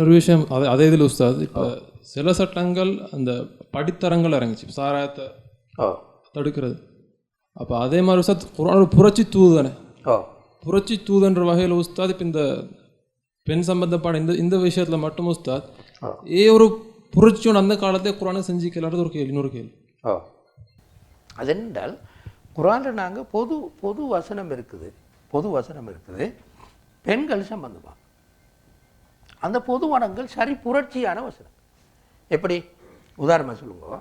இன்னொரு விஷயம் அதே அதே இதில் உஸ்தாத் இப்போ சில சட்டங்கள் அந்த படித்தரங்கள் இறங்குச்சு. சாராயத்தை தடுக்கிறது. அப்போ அதே மாதிரி உஸ்தாத் குரான் ஒரு புரட்சி தூது தானே? ஓ புரட்சி தூதுன்ற வகையில் உஸ்தாத் இப்போ இந்த பெண் சம்பந்தப்பட்ட இந்த இந்த விஷயத்தில் மட்டும் உஸ்தாத் ஏ ஒரு புரட்சி ஒன்று அந்த காலத்தே குரானை செஞ்சுக்கலாறது ஒரு கேள்வி இன்னொரு கேள்வி. ஓ அதென்றால் குரானில் நாங்கள் பொது பொது வசனம் இருக்குது. பொது வசனம் இருக்குது. பெண்கள் சம்பந்தமாக அந்த பொது வனங்கள் சரி புரட்சியான வசனம். எப்படி? உதாரணமாக சொல்லுங்க.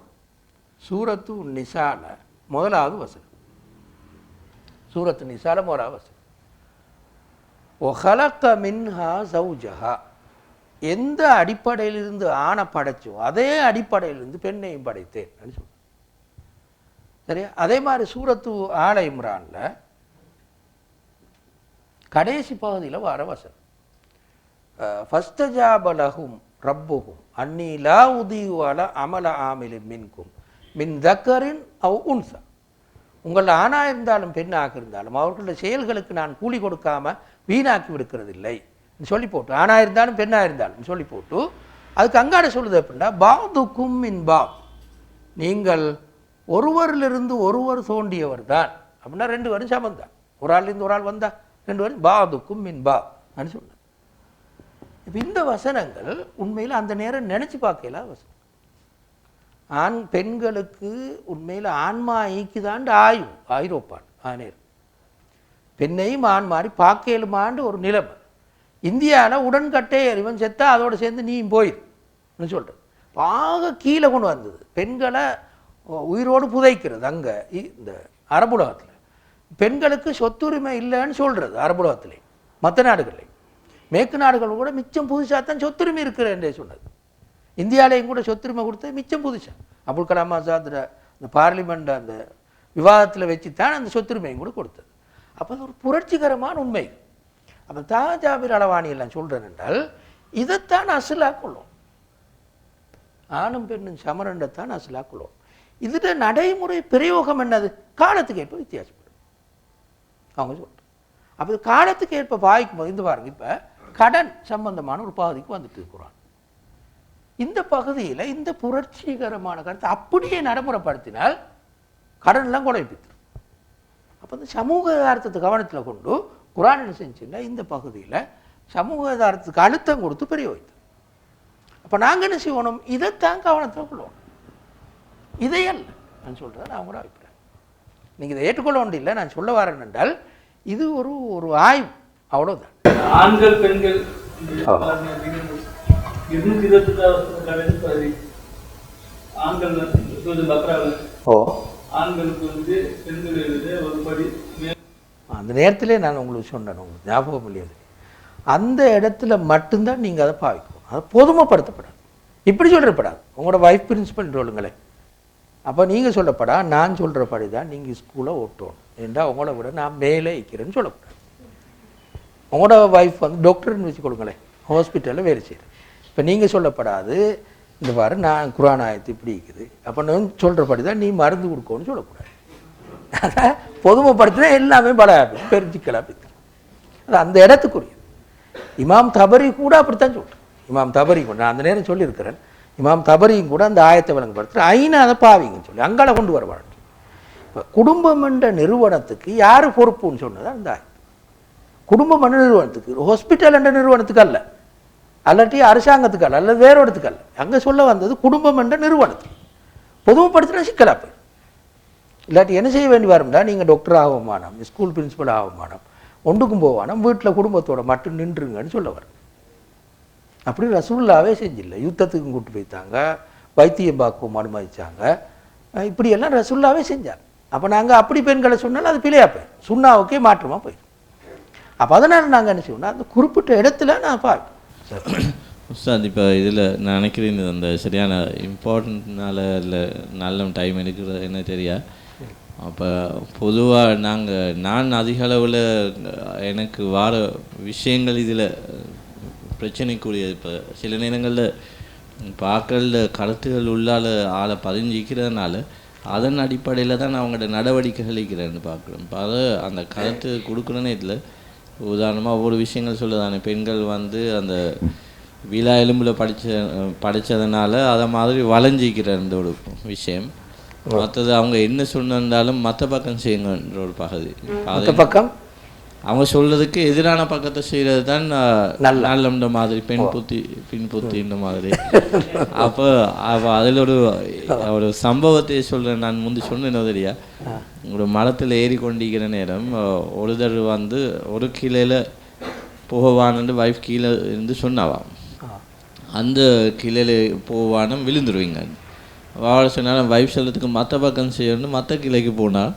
சூரத்து நிசால முதலாவது வசனம். சூரத்து நிசால முதலாவது வசனம். ஒஹலக்க மின்ஹா சௌஜஹா. எந்த அடிப்படையிலிருந்து ஆணை படைச்சோ அதே அடிப்படையிலிருந்து பெண்ணையும் படைத்தேன் சொல்லுவேன் சரியா? அதே மாதிரி சூரத்து ஆலை இம்ரான்ல கடைசி பகுதியில் வர வசனம். ஃபஸ்தஜாபலஹும் ரப்புஹும். அன்னி லா உதியு அமல ஆமிலின் மின்கும். மின் தக்கரின் அவ் உன்சா. உங்கள் ஆணா இருந்தாலும் பெண்ணாக இருந்தாலும் அவர்களுடைய செயல்களுக்கு நான் கூலி கொடுக்காம வீணாக்கி விடுக்கிறதில்லை. சொல்லி போட்டு ஆணா இருந்தாலும் பெண்ணாக இருந்தாலும் சொல்லி போட்டு அதுக்கு அங்காட சொல்லுது அப்படின்னா பாதுக்கும் மின் பா நீங்கள் ஒருவரிலிருந்து ஒருவர் தோண்டியவர் தான். அப்படின்னா ரெண்டு வரும் சமந்தான். ஒரு ஆள்லேருந்து ஒரு ஆள் வந்தா ரெண்டு வரும் பாதுக்கும் மின் பா அப்படின்னு சொன்னார் இப்போ இந்த வசனங்கள் உண்மையில் அந்த நேரம் நினச்சி பார்க்கல வசனம். ஆண் பெண்களுக்கு உண்மையில் ஆன்மா ஈக்குதாண்டு ஆயு ஐரோப்பான் ஆனேர் பெண்ணையும் ஆண் மாறி பார்க்கலுமாண்டு ஒரு நிலைமை. இந்தியாவில் உடன்கட்டே இவன் செத்தா அதோட சேர்ந்து நீயும் போயிரு. சொல்கிறேன் ஆக கீழே கொண்டு வந்தது. பெண்களை உயிரோடு புதைக்கிறது அங்கே இந்த அரபுலகத்தில் பெண்களுக்கு சொத்துரிமை இல்லைன்னு சொல்கிறது அரபுலகத்திலே மற்ற நாடுகளில் மேற்கு நாடுகள் கூட மிச்சம் புதுசாக தான் சொத்துரிமை இருக்கிறேன் சொன்னது. இந்தியாவிலையும் கூட சொத்துரிமை கொடுத்து மிச்சம் புதுசா. அப்துல் கலாம் ஆசாத் இந்த பார்லிமெண்ட் அந்த விவாதத்தில் வச்சு தான் அந்த சொத்துரிமையும் கூட கொடுத்தது. அப்போ அது ஒரு புரட்சிகரமான உண்மை. அப்போ தாஜாபிர் அளவாணி எல்லாம் சொல்கிறேன் என்றால் இதைத்தான் அசலாக கொள்ளும் ஆணும் பெண்ணும் சமரண்டத்தான் அசலாக கொள்ளும் இதில் நடைமுறை பிரயோகம் என்னது? காலத்துக்கு ஏற்ப வித்தியாசப்படும். அவங்க சொல்கிறேன் அப்போ காலத்துக்கு ஏற்ப பாய்க்கும் போது இந்த பாருங்க இப்போ கடன் சம்பந்தமான ஒரு பாதிக்கு வந்துட்டு இருக்கிறான் இந்த பகுதியில் இந்த புரட்சிகரமான கருத்தை அப்படியே நடைமுறைப்படுத்தினால் கடன்லாம் குறைப்பித்து அப்போ இந்த சமூக யதார்த்தத்தை கவனத்தில் கொண்டு குரான் என்ன செஞ்சுன்னா இந்த பகுதியில் சமூக யதார்த்தத்துக்கு அழுத்தம் கொடுத்து பெரிய வைத்து. அப்போ நாங்கள் என்ன செய்யணும் இதைத்தான் கவனத்தில் கொள்வோம். இதையல்ல நான் சொல்கிறேன் நான் கூட அபிப்பிராயம். நீங்கள் இதை ஏற்றுக்கொள்ள ஒன்றும் நான் சொல்ல வரேன் என்றால் இது ஒரு ஒரு ஆய்வு. அவ்வளோதான் ஆண்கள் பெண்கள் ஓ. அந்த நேரத்திலே நான் உங்களுக்கு சொன்னேன் உங்களுக்கு ஞாபகம் இல்லையாது. அந்த இடத்துல மட்டும்தான் நீங்கள் அதை பாவிக்கணும். அதை பொதுமைப்படுத்தப்படாது. இப்படி சொல்கிறப்படாது உங்களோட வைஃப் பிரின்சிபல் சொல்லுங்களேன். அப்போ நீங்கள் சொல்லப்படா நான் சொல்கிறபடி தான் நீங்கள் ஸ்கூலை ஓட்டணும். ஏண்டா உங்களை விட நான் மேலே வைக்கிறேன்னு சொல்லக்கூடாது உங்களோட வைஃப் வந்து டாக்டர்னு வச்சு கொடுங்களேன். ஹாஸ்பிட்டலில் வேலை செய்கிறேன் இப்போ நீங்கள் சொல்லப்படாது இந்த பாரு நான் குரான் ஆயத்து இப்படி இருக்குது. அப்போ நான் சொல்கிறபடி தான் நீ மருந்து கொடுக்கணும்னு சொல்லக்கூடாது. அதான் பொதுமைப்படுத்தினா எல்லாமே பலாபி பெருஞ்சிக்கலாம் அது அந்த இடத்துக்குரியது இமாம் தபரி கூட அப்படித்தான் சொல்கிறேன் இமாம் தபரி கூட நான் அந்த நேரம் சொல்லியிருக்கிறேன். இமாம் தபரியும் கூட அந்த ஆயத்தை விளங்கப்படுத்துகிறேன் ஐநா அதை பாவிங்கன்னு சொல்லி அங்கால கொண்டு வருவாங்க இப்போ குடும்பம் என்ற நிறுவனத்துக்கு யார் பொறுப்புன்னு சொன்னதான் அந்த ஆயத்து. குடும்பம் என்ற நிறுவனத்துக்கு ஹாஸ்பிட்டல் என்ற நிறுவனத்துக்கு அல்ல அல்லாட்டி அரசாங்கத்துக்கு அல்ல அல்லது வேற இடத்துக்கு அல்ல அங்கே சொல்ல வந்தது குடும்பம் என்ற நிறுவனத்துக்கு. பொதுமைப்படுத்தினா சிக்கலாக போய். இல்லாட்டி என்ன செய்ய வேண்டி வரும்டா? நீங்கள் டாக்டர் ஆகமானம் ஸ்கூல் பிரின்சிபல் ஆகமானம் ஒன்றுக்கும் போவானம் வீட்டில் குடும்பத்தோட மட்டும் நின்றுங்கன்னு சொல்ல வரும் அப்படி ரசூல்லாவே செஞ்சில்லை. யுத்தத்துக்கும் கூட்டு போய்த்தாங்க வைத்தியம் பார்க்கவும் அனுமதித்தாங்க இப்படியெல்லாம் ரசூல்லாவே செஞ்சாங்க அப்போ நாங்கள் அப்படி பெண்களை சொன்னாலும் அது பிழையாக போயிடும் சுண்ணாவுக்கே மாற்றமாக போயிடும் அப்போ அதனால் நாங்கள் என்ன செய்வோம்னா அந்த குறிப்பிட்ட இடத்துல நான் பார்க்க சார் இப்போ இதில் நான் நினைக்கிறேன் அந்த சரியான இம்பார்ட்டன்ட்னால இல்லை நல்ல டைம் எடுக்கிறது என்ன தெரியா? அப்போ பொதுவாக நாங்கள் நான் அதிக அளவில் எனக்கு வார விஷயங்கள் இதில் பிரச்சனைக்குரிய இப்போ சில நேரங்களில் பார்க்கல கருத்துகள் உள்ளால ஆளை பதிஞ்சிக்கிறதுனால அதன் அடிப்படையில் தான் நான் அவங்களோட நடவடிக்கைகள் இருக்கிறேன்னு பார்க்குறேன். இப்போ அதை அந்த கருத்து கொடுக்குற இதில் உதாரணமாக ஒவ்வொரு விஷயங்கள் சொல்லுதானே. பெண்கள் வந்து அந்த விழா எலும்பில் படித்த படித்ததுனால அதை மாதிரி வளைஞ்சிக்கிற இந்த ஒரு விஷயம். மற்றது அவங்க என்ன சொன்னாலும் மற்ற பக்கம் செய்யுங்கன்ற ஒரு பகுதி. மற்ற பக்கம்? அவங்க சொல்றதுக்கு எதிரான பக்கத்தை செய்கிறது தான் நல்ல. மாதிரி பெண் புத்தி பின் புத்தி இந்த மாதிரி. அப்போ அதில் ஒரு ஒரு சம்பவத்தை சொல்கிறேன் நான் முந்தி சொன்னேன் தெரியா ஒரு மரத்தில் ஏறி கொண்டிருக்கிற நேரம் ஒரு தடவை வந்து ஒரு கிளையில் போவான்னு வைஃப் கீழே இருந்து சொன்னாவாம். அந்த கிளையில் போவானம் விழுந்துருவீங்க. வாழ சொன்னாலும் வைஃப் சொல்றதுக்கு மற்ற பக்கம் செய்யணும் மற்ற கிளைக்கு போனால்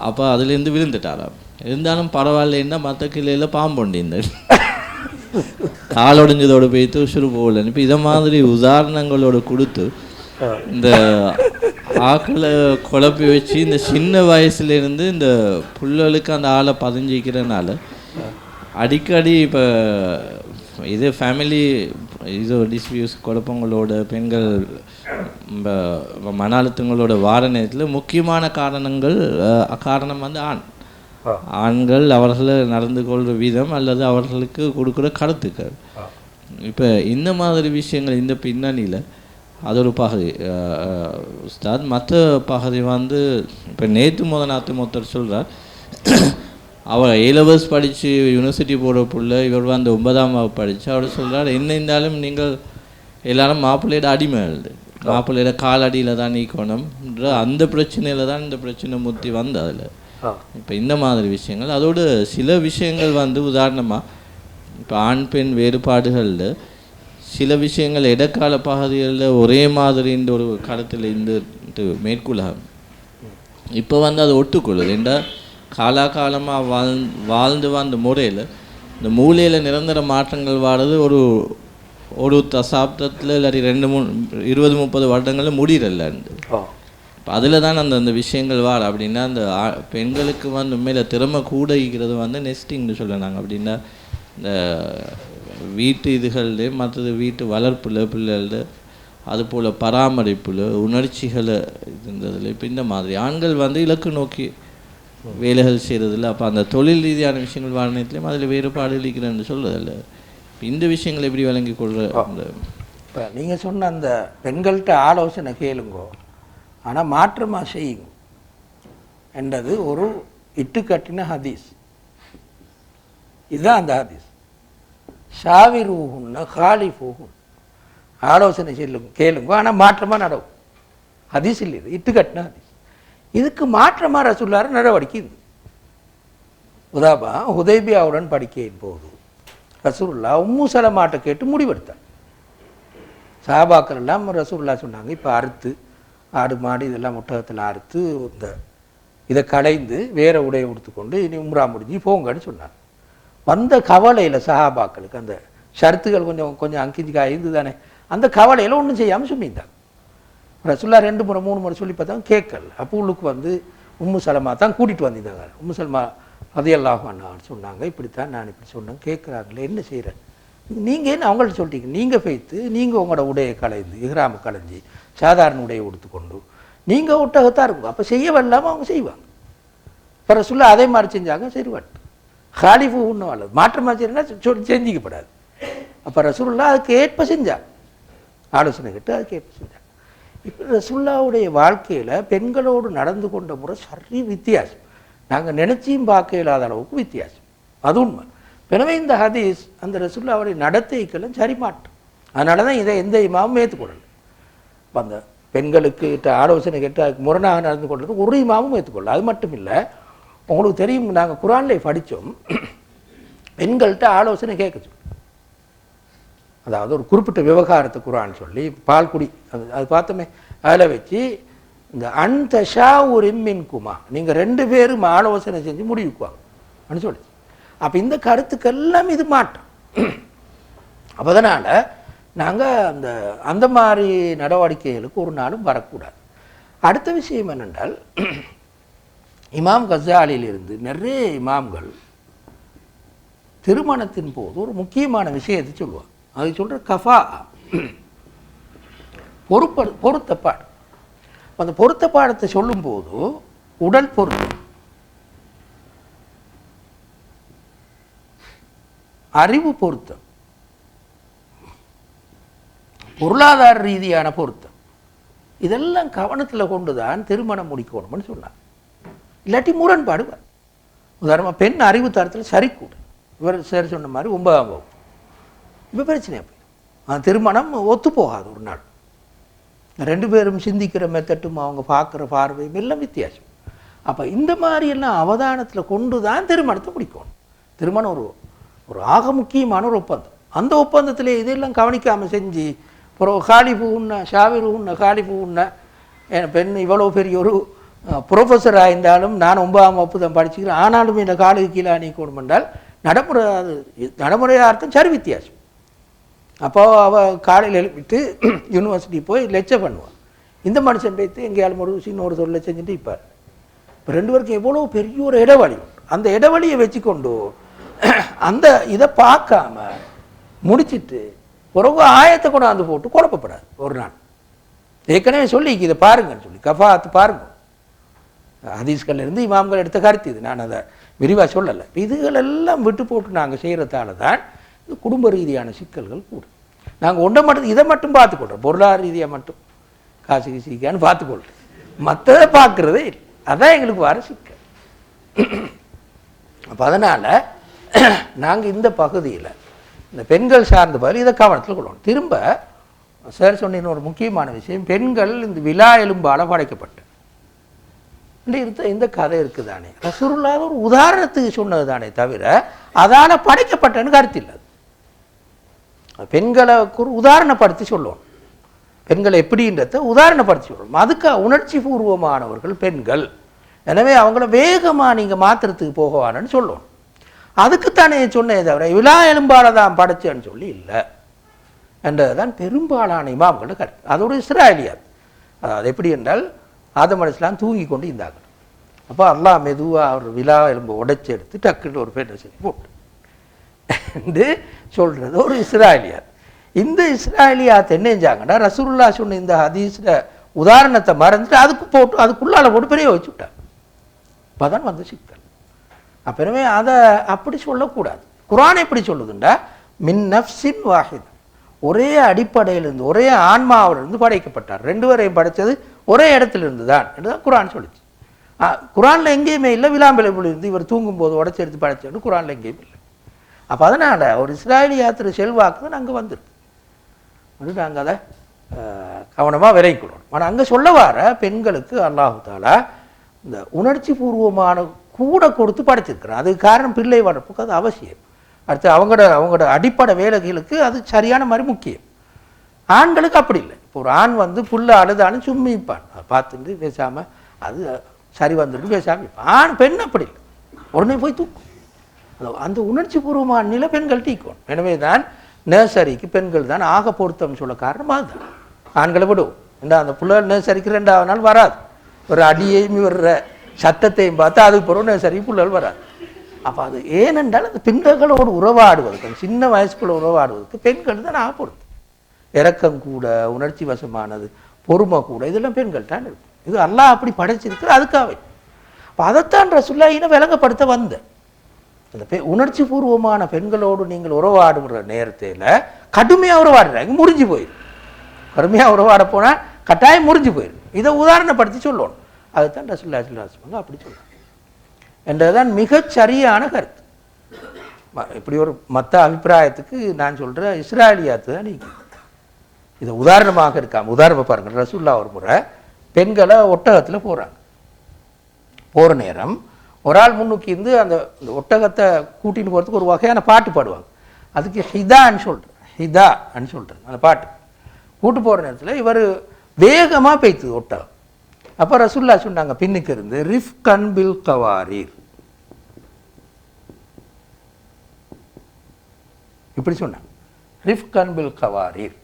அப்போ அதுலேருந்து விழுந்துட்டாராம் இருந்தாலும் பரவாயில்லைன்னா மற்ற கிளையில் பாம்பொண்டிருந்தார் காலொடைஞ்சதோடு போய் தூசுறு போகலன்னு இப்போ இதை மாதிரி உதாரணங்களோடு கொடுத்து இந்த ஆக்களை குழப்பி வச்சு இந்த சின்ன வயசுல இருந்து இந்த புள்ளலுக்கு அந்த ஆளை பதிஞ்சிக்கிறனால அடிக்கடி இப்போ இது ஃபேமிலி இது டிஸ்பியூஸ் குழப்பங்களோட பெண்கள் மன அழுத்தங்களோட வார நேரத்தில் முக்கியமான காரணங்கள் காரணம் வந்து ஆண். ஆண்கள் அவர்களை நடந்து கொள்கிற விதம் அல்லது அவர்களுக்கு கொடுக்குற கருத்துக்கள். இப்போ இந்த மாதிரி விஷயங்கள் இந்த பின்னணியில் அது ஒரு பகுதி. உஸ்தாத் மற்ற பகுதி வந்து இப்போ நேற்று முத நாற்று மொத்தர் சொல்கிறார் அவர் ஏலவர்ஸ் படித்து யூனிவர்சிட்டி போகிற புள்ள இவர் வந்து ஒன்பதாம் வகுப்பு படித்து அவர் சொல்றார் என்ன இருந்தாலும் நீங்கள் எல்லாரும் மாப்பிள்ளையோட அடிமை மாப்பிள்ளையோட காலடியில் தான் நீக்கணும்ன்ற அந்த பிரச்சனையில் தான் இந்த பிரச்சனை முத்தி வந்து அதில். இப்போ இந்த மாதிரி விஷயங்கள். அதோட சில விஷயங்கள் வந்து உதாரணமாக இப்போ ஆண் பெண் வேறுபாடுகளில் சில விஷயங்கள் இடைக்கால பகுதிகளில் ஒரே மாதிரின்ற ஒரு கருத்தில் இருந்து மேற்கொள்ளாம இப்போ வந்து அது ஒட்டுக்கொள்ளுது ஏண்டா? காலாகாலமாக வாழ் வாழ்ந்து வந்த முறையில் இந்த மூலையில் நிரந்தர மாற்றங்கள் வாடுறது ஒரு ஒரு தசாப்தத்தில் இல்லாட்டி ரெண்டு மூணு இருபது முப்பது வருடங்களில் முடியறல்லண்டு ஓ இப்போ அதில் தான் அந்த அந்த விஷயங்கள் வார் அப்படின்னா அந்த பெண்களுக்கு வந்து உண்மையில் திறமை கூட இருக்கிறது வந்து நெஸ்டிங்னு சொல்லுறாங்க. அப்படின்னா இந்த வீட்டு இதுகளில் மற்றது வீட்டு வளர்ப்பில் பிள்ளைகள அதுபோல் பராமரிப்பில் உணர்ச்சிகளை இருந்ததில் இப்போ இந்த மாதிரி ஆண்கள் வந்து இலக்கு நோக்கி வேலைகள் செய்கிறதில்ல அப்போ அந்த தொழில் ரீதியான விஷயங்கள் வாரணத்துலேயும் அதில் வேறுபாடு இருக்கிறேன்னு சொல்றதில்ல. இப்ப இந்த விஷயங்களை எப்படி விளங்கி கொள்கிற இப்போ நீங்கள் சொன்ன அந்த பெண்கள்கிட்ட ஆலோசனை கேளுங்கோ. ஆனால் மாற்றமாக செய்யுங்க. என்றது ஒரு இட்டுக்கட்டின ஹதீஸ். இதுதான் அந்த ஹதீஸ். ஷாவி ரூஹுன்னா காலி போகும் ஆலோசனை செல்லுங்க கேளுங்க. ஆனால் மாற்றமாக நடவும் ஹதீஸ் இல்லை இது இட்டுக்கட்டின ஹதீஸ். இதுக்கு மாற்றமாக ரசூல்லார நடவடிக்கை இது உதாபா ஹுதைபியாவுடன் படிக்கையின் போது ரசூல்லா உம்மு மாட்டை கேட்டு முடிவெடுத்தார். சாபாக்கள் எல்லாம் ரசூல்லா சொன்னாங்க இப்போ அறுத்து ஆடு மாடு இதெல்லாம் முட்டகத்தில் அறுத்து இந்த இதை களைந்து வேற உடையை உடுத்துக்கொண்டு இனி உம்ரா முடிஞ்சு போங்கன்னு சொன்னாங்க வந்த கவலையில் சஹாபாக்களுக்கு அந்த ஷர்த்துகள் கொஞ்சம் கொஞ்சம் அங்கிஞ்சு காய்ந்து தானே அந்த கவலையில் ஒன்றும் செய்யாமல் சொல்லியிருந்தாங்க ரசுல்லா ரெண்டு முறை மூணு முறை சொல்லி பார்த்தா கேட்கல. அப்போ உள்ளுக்கு வந்து உம்மு சலமா தான் கூட்டிகிட்டு வந்திருந்தாங்க உம்மு சலமா அதையெல்லாம் சொன்னாங்க. இப்படித்தான் நான் இப்படி சொன்னேன். கேட்குறாங்களே என்ன செய்கிறேன் நீங்கள் என்ன அவங்கள்ட்ட சொல்லிட்டீங்க? நீங்கள் ஃபெய்த்து நீங்கள் உங்களோட உடையை களைந்து இஹ்ராம களைஞ்சி சாதாரண உடையை உடுத்துக்கொண்டு நீங்கள் ஒட்டகத்தான் இருக்கும். அப்போ செய்ய வரலாமல் அவங்க செய்வாங்க. இப்போ ரசுல்லா அதே மாதிரி செஞ்சாங்க சரி வாட்டு. ஹாலிஃபு ஒன்றும் அல்லது மாற்றமாக செய்யணும்னா சொல்லி செஞ்சிக்கப்படாது. அப்போ ரசூலுல்லா அதுக்கு ஏற்ப செஞ்சாங்க. ஆலோசனை கேட்டு அதுக்கு ஏற்ப செஞ்சாங்க. ரசுல்லாவுடைய வாழ்க்கையில் பெண்களோடு நடந்து கொண்ட முறை சரி வித்தியாசம். நாங்கள் நினைச்சியும் பார்க்க இல்லாத அளவுக்கு வித்தியாசம். அது உண்மை. எனவே இந்த ஹதீஸ் அந்த ரசுல்லாவுடைய நடத்தைக்கெல்லாம் சரிமாட்டும் அதனால தான் இதை எந்த இமாவும் ஏற்றுக்கொள்ளல அந்த பெண்களுக்கு ஆலோசனை கேட்டால் முரணாக நடந்து கொள்வது ஒரு இமாவும் ஏற்றுக்கொள்ளல அது மட்டும் இல்லை உங்களுக்கு தெரியும் நாங்கள் குரானில் படித்தோம் பெண்கள்கிட்ட ஆலோசனை கேட்க சொல்லி அதாவது ஒரு குறிப்பிட்ட விவகாரத்தை குரான் சொல்லி பால் குடி அது அது பார்த்தோமே. அதில் வச்சு இந்த அன்தஷா ஒரு இம்மின் குமா நீங்கள் ரெண்டு பேரும் ஆலோசனை செஞ்சு முடிவுக்குவாங்க. அப்படின்னு சொல்லி அப்போ இந்த கருத்துக்கெல்லாம் இது மாற்றம். அப்போ அதனால் நாங்கள் அந்த அந்த மாதிரி நடவடிக்கைகளுக்கு ஒரு நாளும் வரக்கூடாது. அடுத்த விஷயம் என்னென்றால் இமாம் கசாலிலிருந்து நிறைய இமாம்கள் திருமணத்தின் போது ஒரு முக்கியமான விஷயத்தை சொல்லுவாங்க. அது சொல்கிற கஃபா. பொறுப்ப பொருத்தப்பாடு அந்த பொருத்தப்பாடத்தை சொல்லும்போது உடல் பொருத்தம். அறிவு பொருத்தம். பொருளாதார ரீதியான பொருத்தம். இதெல்லாம் கவனத்தில் கொண்டு தான் திருமணம் முடிக்கணும்னு சொன்னார். இல்லாட்டி முரண்பாடு உதாரணமாக பெண் அறிவு தரத்தில் சரி இவர் சரி சொன்ன மாதிரி ஒன்பதாம் வகுப்பு. இப்போ பிரச்சனையாக போயிடும். அந்த திருமணம் ஒத்து போகாது ஒரு நாள். ரெண்டு பேரும் சிந்திக்கிற மெத்தட்டும் அவங்க பார்க்குற பார்வையும் எல்லாம் வித்தியாசம். அப்போ இந்த மாதிரியெல்லாம் அவதானத்தில் கொண்டு தான் திருமணத்தை முடிக்கணும். திருமணம் ஒரு ஒரு ஆக முக்கியமான ஒரு ஒப்பந்தம். அந்த ஒப்பந்தத்தில் இதெல்லாம் கவனிக்காமல் செஞ்சு அப்புறம் காலி பூவுன்ன ஷாவிர் உண்ண காலி பூவுன்ன என் பெண் இவ்வளோ பெரிய ஒரு ப்ரொஃபஸர் ஆயிருந்தாலும் நான் ஒன்பதாம் வகுப்பு தான் படிச்சுக்கிறேன். ஆனாலும் இந்த காலுக்கு கீழே அணிக்கணும் என்றால் நடைமுறை நடைமுறையார்த்தம் சரி வித்தியாசம். அப்போ அவள் காலையில் எழுப்பிட்டு யூனிவர்சிட்டி போய் லெக்சர் பண்ணுவான் இந்த மனுஷன் பேத்து எங்கேயாலும் ஒரு சின்ன ஒரு தொழிலை செஞ்சுட்டு இருப்பார். இப்போ ரெண்டு பேருக்கும் எவ்வளோ பெரிய ஒரு இடைவெளி. உண்டு அந்த இடைவெளியை வச்சுக்கொண்டு அந்த இதை பார்க்காம முடிச்சிட்டு பிறகு ஆயத்தை கொண்டாந்து போட்டு குழப்பப்படாது ஒரு நாள். ஏற்கனவே சொல்லி இதை பாருங்கன்னு சொல்லி கஃபாத்து பாருங்க. ஹதீஸ்கள்ல இருந்து இமாம்கள் எடுத்த கருத்து இது. நான் அதை விரிவாக சொல்லலை. இதுகளெல்லாம் விட்டு போட்டு நாங்கள் செய்கிறதால தான் இது குடும்ப ரீதியான சிக்கல்கள் கூடும் நாங்கள் ஒன்றை மட்டும் இதை மட்டும் பார்த்துக்கொள்கிறோம் பொருளாதார ரீதியாக மட்டும். காசு கீசிக்கான்னு பார்த்துக்கொள்கிறோம் மற்றதை பார்க்குறதே இல்லை. அதான் எங்களுக்கு வர சிக்கல். அப்போ அதனால் நாங்கள் இந்த பகுதியில் இந்த பெண்கள் சார்ந்த பதில் இதை கவனத்தில் கொள்ளணும். திரும்ப சார் சொன்ன ஒரு முக்கியமான விஷயம் பெண்கள் இந்த விழா எலும்பால் படைக்கப்பட்ட இந்த இருந்த இந்த கதை இருக்குதானே. ரசூலுல்லாஹ் ஒரு உதாரணத்துக்கு சொன்னது தானே தவிர அதால் படைக்கப்பட்டன்னு கருத்து இல்லை அது. பெண்களை உதாரணப்படுத்தி சொல்லுவோம் பெண்களை எப்படின்றத உதாரணப்படுத்தி சொல்லுவோம் அதுக்கு உணர்ச்சி பூர்வமானவர்கள் பெண்கள். எனவே அவங்கள வேகமாக நீங்கள் மாத்திரத்துக்கு போகவானன்னு சொல்லுவோம் அதுக்குத்தானே சொன்னே தவிர விழா எலும்பால தான் படைச்சேன்னு சொல்லி இல்லை. என்றதுதான் பெரும்பாலான இமாம்களோட கருத்து. அதோட இஸ்ராயலியாது அது எப்படி என்றால் ஆதம் அலிஸ்லாம் தூங்கி கொண்டு இருந்தாங்க அப்போ அல்லாஹ் மெதுவாக அவர் விழா எலும்பு உடைச்சி எடுத்து டக்குன்னு ஒரு பேட்டை செஞ்சு போட்டு என்று சொல்கிறது ஒரு இஸ்ராயலியார் இந்த இஸ்ராயலியாத் என்ன செஞ்சாங்கன்னா சொன்ன இந்த ஹதீஸில் உதாரணத்தை மறந்துட்டு அதுக்கு போட்டு அதுக்குள்ளால போட்டு பெரிய வச்சு விட்டாங்க அப்போ தான் வந்து சிக்கல். அப்புறமே அதை அப்படி சொல்லக்கூடாது. குரான் எப்படி சொல்லுதுண்டா? மின் நஃப்சின் வாஹித். ஒரே அடிப்படையிலிருந்து ஒரே ஆன்மாவிலிருந்து படைக்கப்பட்டார். ரெண்டு பேரையும் படைச்சது ஒரே இடத்துலேருந்து தான் என்று தான் சொல்லுச்சு. சொல்லிச்சு குரானில் எங்கேயுமே இல்லை. விளாம்பிலிருந்து இருந்து இவர் தூங்கும்போது உடச்சி எடுத்து படைச்சது குரானில் எங்கேயுமே இல்லை. அப்போ அதனால் ஒரு இஸ்ராயலி யாத்திரை செல்வாக்கு அங்கே வந்துருக்கு. நாங்கள் அதை கவனமாக விரைக்கணும். ஆனால் அங்கே சொல்ல வர பெண்களுக்கு அல்லாஹு தாலா இந்த உணர்ச்சி பூர்வமான கூட கொடுத்து படைச்சிருக்கிறேன் அதுக்கு காரணம் பிள்ளை வளர்ப்புக்கு அது அவசியம். அடுத்து அவங்களோட அவங்களோட அடிப்படை வேலைகளுக்கு அது சரியான மாதிரி முக்கியம். ஆண்களுக்கு அப்படி இல்லை. இப்போ ஒரு ஆண் வந்து புல்ல அழுதாலும் சும்மிப்பான். அதை பார்த்துட்டு பேசாமல் அது சரி வந்துட்டு பேசாமல் ஆண் பெண் அப்படி இல்லை. உடனே போய் தூக்கும். அந்த- அந்த உணர்ச்சி பூர்வமான நிலை பெண்கள் டீக்கும் எனவே தான் நர்சரிக்கு பெண்கள் தான் ஆக பொருத்தம் சொல்ல காரணம் அதுதான். ஆண்களை விடும் ஏன்னா அந்த புள்ள நர்சரிக்கு ரெண்டாவது நாள் வராது. ஒரு அடியையும் வர்ற சத்தத்தையும் பார்த்து அதுக்கு பிறகு நர்சரி பிள்ளைகள் வராது. அப்போ அது ஏனென்றால் அந்த பெண்களோடு உறவாடுவதற்கு அந்த சின்ன வயசுக்குள்ள உறவாடுவதற்கு பெண்கள் தான் ஆக பொருத்தம். இறக்கம் கூட உணர்ச்சி வசமானது பொறுமை கூட இதெல்லாம் பெண்கள் தான் இருக்கும். இது அல்லாஹ் அப்படி படைச்சிருக்கு அதுக்காகவே. அப்போ அதைத்தான் ரசுல்லா இனம் விளங்கப்படுத்த வந்தேன். அந்த பெ உணர்ச்சி பூர்வமான பெண்களோடு நீங்கள் உறவாடுகிற நேரத்தில் கடுமையாக உறவாடுறாங்க. முறிஞ்சு போயிடும் கடுமையாக உறவாட போனால் கட்டாயம் முறிஞ்சு போயிடும் இதை உதாரணப்படுத்தி சொல்லணும். அதுதான் ரசுல்லா சொல்லுவாங்க அப்படி சொல்லுவாங்க என்றதுதான் மிகச் சரியான கருத்து. ம- இப்படி ஒரு மற்ற அபிப்பிராயத்துக்கு நான் சொல்கிற இஸ்ராயலியாத்து தான் நீங்கள் இதை உதாரணமாக இருக்காம உதாரணமாக பாருங்கள் ரசுல்லா ஒரு முறை பெண்களை ஒட்டகத்தில் போகிறாங்க போகிற நேரம் ஒரு ஆள் முன்னுக்கு இருந்து அந்த ஒட்டகத்தை கூட்டின்னு போகிறதுக்கு ஒரு வகையான பாட்டு பாடுவாங்க. அதுக்கு ஹிதான்னு சொல்கிறேன் அப்படின்னு சொல்கிறேன் அந்த பாட்டு. கூட்டு போகிற நேரத்தில் இவர் வேகமாக பெய்த்துது ஒட்டகம். அப்போ ரசுல்லா சொன்னாங்க பின்னுக்கு இருந்து ரிஃப் கன்பில் கவாரீர். இப்படி சொன்னாங்க. ரிஃப் கன்பில் கவாரீர்.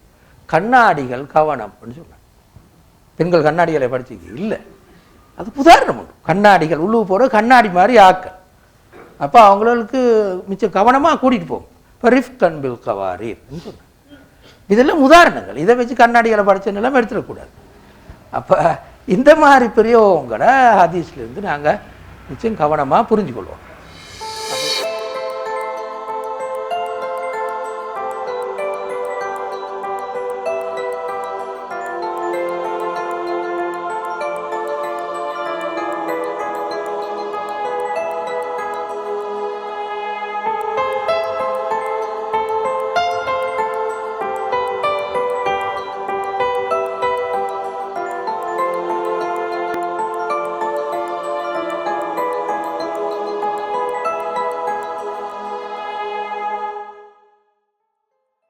கண்ணாடிகள் கவனம் அப்படின்னு சொன்னாங்க. பெண்கள் கண்ணாடிகளை படிச்சுக்கு இல்லை. அது உதாரணம் உண்டு. கண்ணாடிகள் உள்ளு போகிற கண்ணாடி மாதிரி ஆக்கள். அப்போ அவங்களுக்கு மிச்சம் கவனமாக கூட்டிகிட்டு போகும். இப்போ ரிஃப் கண்பில் கவாரீர்னு சொன்னேன் இதெல்லாம் உதாரணங்கள். இதை வச்சு கண்ணாடிகளை படிச்ச நிலம் எடுத்துடக்கூடாது. அப்போ இந்த மாதிரி பிரயோகங்களை ஹதீஸ்லேருந்து நாங்கள் மிச்சம் கவனமாக புரிஞ்சுக்கொள்வோம்.